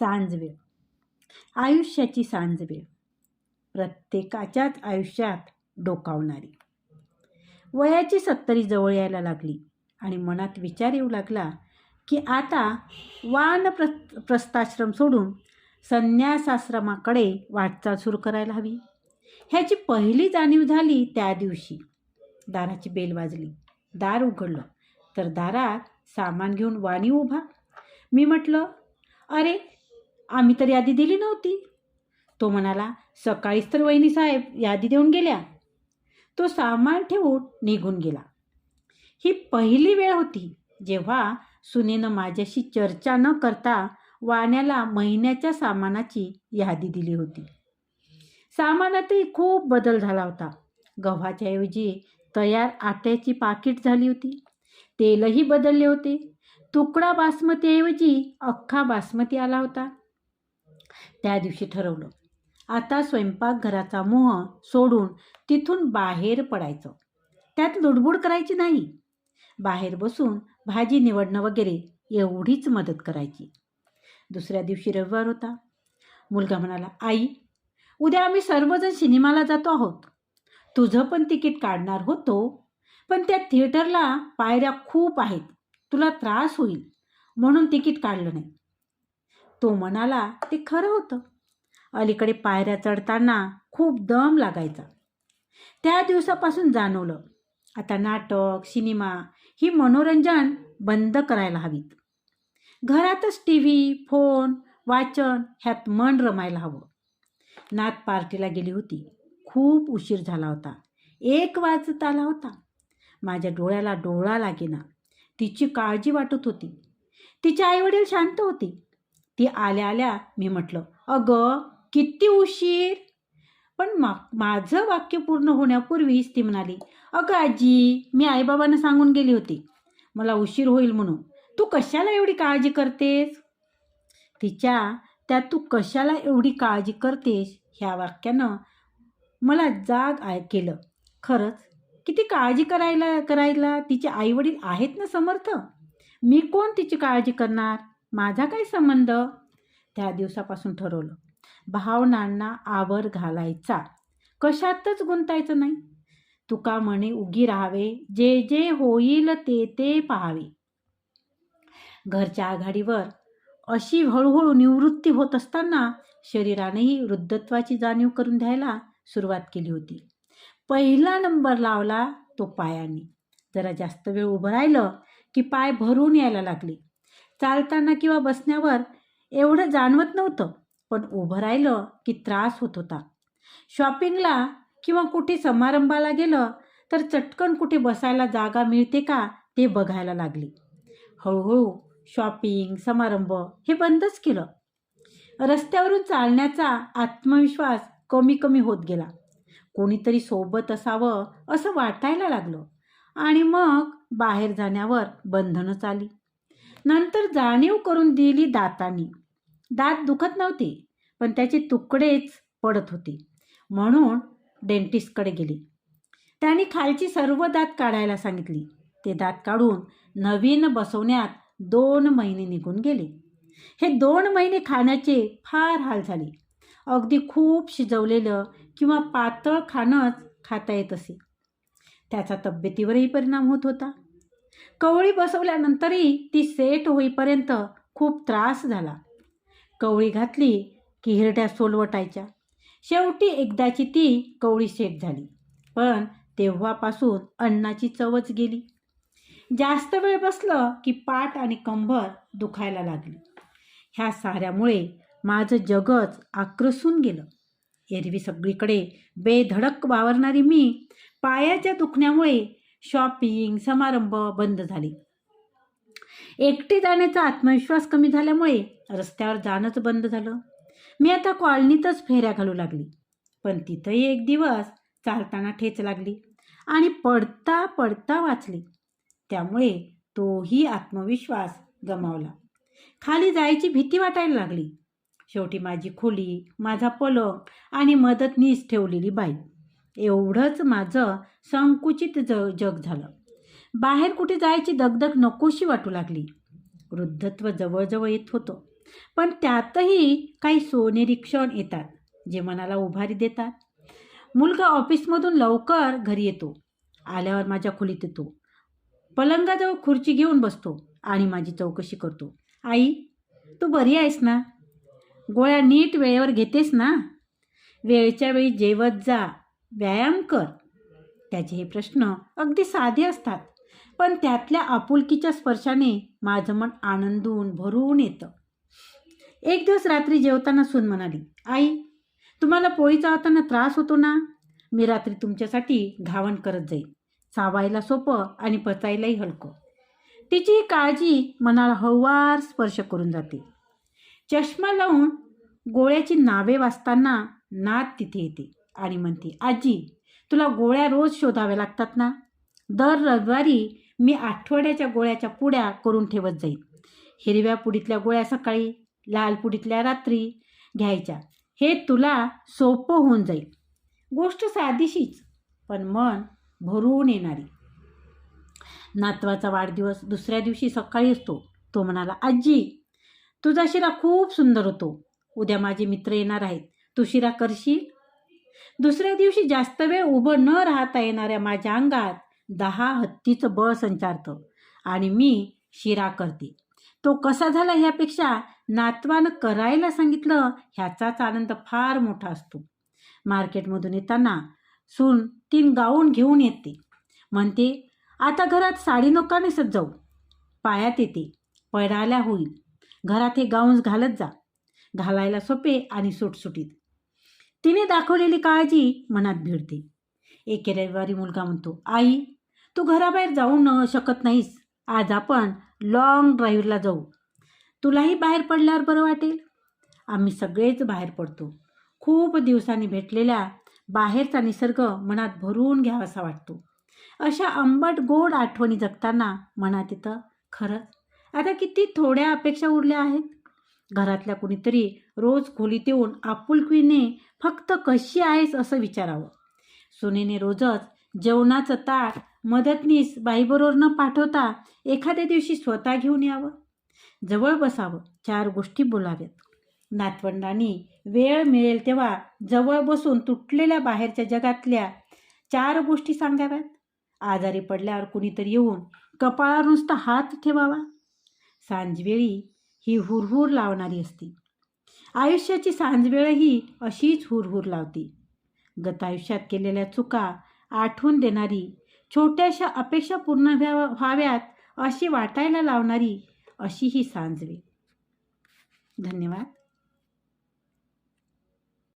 सांजवेळ. आयुष्याची सांजवेळ. प्रत्येकाच्याच आयुष्यात डोकावणारी. वयाची सत्तरी जवळ यायला लागली आणि मनात विचार येऊ लागला की आता वान प्र प्रस्थाश्रम सोडून संन्यासाश्रमाकडे वाटचाल सुरू करायला हवी. ह्याची पहिली जाणीव झाली त्या दिवशी. दाराची बेल वाजली. दार उघडलं. तर दारात सामान घेऊन वाणी उभा. मी म्हटलं अरे आम्ही तर यादी दिली नव्हती. तो म्हणाला सकाळीच तर वहिनी साहेब यादी देऊन गेल्या. तो सामान ठेवून निघून गेला. ही पहिली वेळ होती जेव्हा सुनेनं माझ्याशी चर्चा न करता वाण्याला महिन्याच्या सामानाची यादी दिली होती. सामानातही खूप बदल झाला होता. गव्हाच्या ऐवजी तयार आट्याची पाकिट झाली होती. तेलही बदलले होते. तुकडा बासमतीऐवजी अख्खा बासमती आला होता. त्या दिवशी ठरवलं. आता स्वयंपाकघराचा मोह सोडून तिथून बाहेर पडायचं. त्यात लुडबुड करायची नाही. बाहेर बसून भाजी निवडणं वगैरे एवढीच मदत करायची. दुसऱ्या दिवशी रविवार होता. मुलगा म्हणाला आई उद्या आम्ही सर्वजण सिनेमाला जातो आहोत. तुझं पण तिकीट काढणार होतो पण त्या थिएटरला पायऱ्या खूप आहेत. तुला त्रास होईल. म्हणून तिकीट काढलं नाही. तो म्हणाला ते खरं होतं. अलीकडे पायऱ्या चढताना खूप दम लागायचा. त्या दिवसापासून जाणवलं आता नाटक सिनेमा ही मनोरंजन बंद करायला हवीत. घरातच टी व्ही फोन वाचन ह्यात मन रमायला हवं. नात पार्टीला गेली होती. खूप उशीर झाला होता. एक वाजत आला होता. माझ्या डोळ्याला डोळा लागेना. तिची काळजी वाटत होती. तिचे आईवडील शांत होती. ती आल्या आल्या मी म्हटलं अगं किती उशीर. पण मा माझं वाक्य पूर्ण होण्यापूर्वीच ती म्हणाली अगं आजी मी आईबाबांना सांगून गेली होती. मला उशीर होईल म्हणून. तू कशाला एवढी काळजी करतेस? तिच्या त्या तू कशाला एवढी काळजी करतेस? ह्या वाक्यानं मला जाग आय केलं. खरंच? किती काळजी करायला करायला तिचे आईवडील आहेत ना समर्थ? मी कोण तिची काळजी करणार? माझा काय संबंध? त्या दिवसापासून ठरवलं. भावनांना आवर घालायचा. कशातच गुंतायचं नाही. तुका म्हणे उगी राहावे. जे जे होईल ते ते पाहावे. घरच्या आघाडीवर अशी हळूहळू निवृत्ती होत असताना शरीरानेही वृद्धत्वाची जाणीव करून द्यायला सुरुवात केली होती. पहिला नंबर लावला तो पायाने. जरा जास्त वेळ उभं राहिलं की पाय भरून यायला लागले. चालताना किंवा बसण्यावर एवढं जाणवत नव्हतं. पण उभं राहिलं की त्रास होत होता. शॉपिंगला किंवा कुठे समारंभाला गेलं तर चटकन कुठे बसायला जागा मिळते का ते बघायला लागली. हळूहळू शॉपिंग समारंभ हे बंदच केलं. रस्त्यावरून चालण्याचा आत्मविश्वास कमी कमी होत गेला. कोणीतरी सोबत असावं असं वाटायला लागलं. आणि मग बाहेर जाण्यावर बंधनच आली. नंतर जाणीव करून दिली दातांनी. दात दुखत नव्हते पण त्याचे तुकडेच पडत होते. म्हणून डेंटिस्टकडे गेले. त्याने खालची सर्व दात काढायला सांगितली. ते दात काढून नवीन बसवण्यात दोन महिने निघून गेले. हे दोन महिने खाण्याचे फार हाल झाले. अगदी खूप शिजवलेलं किंवा पातळ खाणंच खाता येत असे. त्याचा तब्येतीवरही परिणाम होत होता. कवळी बसवल्यानंतरही ती सेट होईपर्यंत खूप त्रास झाला. कवळी घातली की हिरड्या सोलवटायच्या. शेवटी एकदाची ती कवळी सेट झाली. पण तेव्हापासून अन्नाची चवच गेली. जास्त वेळ बसलं की पाठ आणि कंबर दुखायला लागली. ह्या साऱ्यामुळे माझं जगच आक्रसून गेलं. एरवी सगळीकडे बेधडक वावरणारी मी पायाच्या दुखण्यामुळे शॉपिंग समारंभ बंद झाले. एकटी जाण्याचा आत्मविश्वास कमी झाल्यामुळे रस्त्यावर जाणंच बंद झालं. मी आता कॉलनीतच फेऱ्या घालू लागली. पण तिथंही एक दिवस चालताना ठेच लागली आणि पडता पडता वाचली. त्यामुळे तोही आत्मविश्वास गमावला. खाली जायची भीती वाटायला लागली. शेवटी माझी खोली माझा पलंग आणि मदतनीस ठेवलेली बाई. एवढंच माझं संकुचित ज जग झालं. बाहेर कुठे जायची दगदग नकोशी वाटू लागली. वृद्धत्व जवळजवळ येत होतं. पण त्यातही काही सोनेरी क्षण येतात जे मनाला उभारी देतात. मुलगा ऑफिसमधून लवकर घरी येतो. आल्यावर माझ्या खोलीत येतो. पलंगाजवळ खुर्ची घेऊन बसतो आणि माझी चौकशी करतो. आई तू बरी आहेस ना? गोळ्या नीट वेळेवर घेतेस ना? वेळच्या वेळी जेवत जा व्यायाम कर. त्याचे हे प्रश्न अगदी साधे असतात. पण त्यातल्या आपुलकीच्या स्पर्शाने माझं मन आनंदून भरून येतं. एक दिवस रात्री जेवताना सून म्हणाली आई तुम्हाला पोळी चावताना त्रास होतो ना? मी रात्री तुमच्यासाठी घावण करत जाईल चावायला सोपं आणि पचायलाही हलकं. तिची ही काळजी मनाला हळुवार स्पर्श करून जाते. चष्मा लावून गोळ्याची नावे वाचताना नाद तिथे येते आणि म्हणते आजी तुला गोळ्या रोज शोधाव्या लागतात ना? दर रविवारी मी आठवड्याच्या गोळ्याच्या पुड्या करून ठेवत जाईल हिरव्या पुडीतल्या गोळ्या सकाळी लाल पुडीतल्या रात्री घ्यायच्या. हे तुला सोपं होऊन जाईल. गोष्ट साधीशीच पण मन भरून येणारी. नातवाचा वाढदिवस दुसऱ्या दिवशी सकाळी असतो. तो म्हणाला आजी तुझा शिरा खूप सुंदर होतो. उद्या माझे मित्र येणार आहेत. तू शिरा करशील? दुसऱ्या दिवशी जास्त वेळ उभं न राहता येणाऱ्या माझ्या अंगात दहा हत्तीचं बळ संचारतं आणि मी शिरा करते. तो कसा झाला ह्यापेक्षा नातवानं करायला सांगितलं ह्याचाच आनंद फार मोठा असतो. मार्केटमधून येताना सून तीन गाऊन घेऊन येते. म्हणते आता घरात साडी नका नेसत जाऊ. पायात येते. पडायला होईल. घरात हे गाऊन्स घालत जा. घालायला सोपे आणि सुटसुटीत. तिने दाखवलेली काळजी मनात भिडते. एके रविवारी मुलगा म्हणतो आई तू घराबाहेर जाऊ न शकत नाहीस. आज आपण लॉंग ड्राईव्हला जाऊ. तुलाही बाहेर पडल्यावर बरं वाटेल. आम्ही सगळेच बाहेर पडतो. खूप दिवसांनी भेटलेल्या बाहेरचा निसर्ग मनात भरून घ्यावासा वाटतो. अशा आंबट गोड आठवणी जगताना मनात येतं खरंच आता किती थोड्या अपेक्षा उरल्या आहेत? घरातल्या कुणीतरी रोज खोलीत येऊन आपुलकीने फक्त कशी आहेस असं विचारावं. सुनेने रोजच जेवणाचं ताट मदतनीस बाईबरोबर न पाठवता एखाद्या दिवशी स्वतः घेऊन यावं. जवळ बसावं. चार गोष्टी बोलाव्यात. नातवंडांनी वेळ मिळेल तेव्हा जवळ बसून तुटलेल्या बाहेरच्या जगातल्या चार गोष्टी सांगाव्यात. आजारी पडल्यावर कुणीतरी येऊन कपाळावर नुसता हात ठेवावा. सांजवेळी ही हुरहुर लावणारी असते. आयुष्याची सांजवेळही अशीच हुरहुर लावते. गतायुष्यात केलेल्या चुका आठवून देणारी छोट्याशा अपेक्षा पूर्ण व्हाव्या व्हाव्यात अशी वाटायला लावणारी अशी ही सांजवे. धन्यवाद.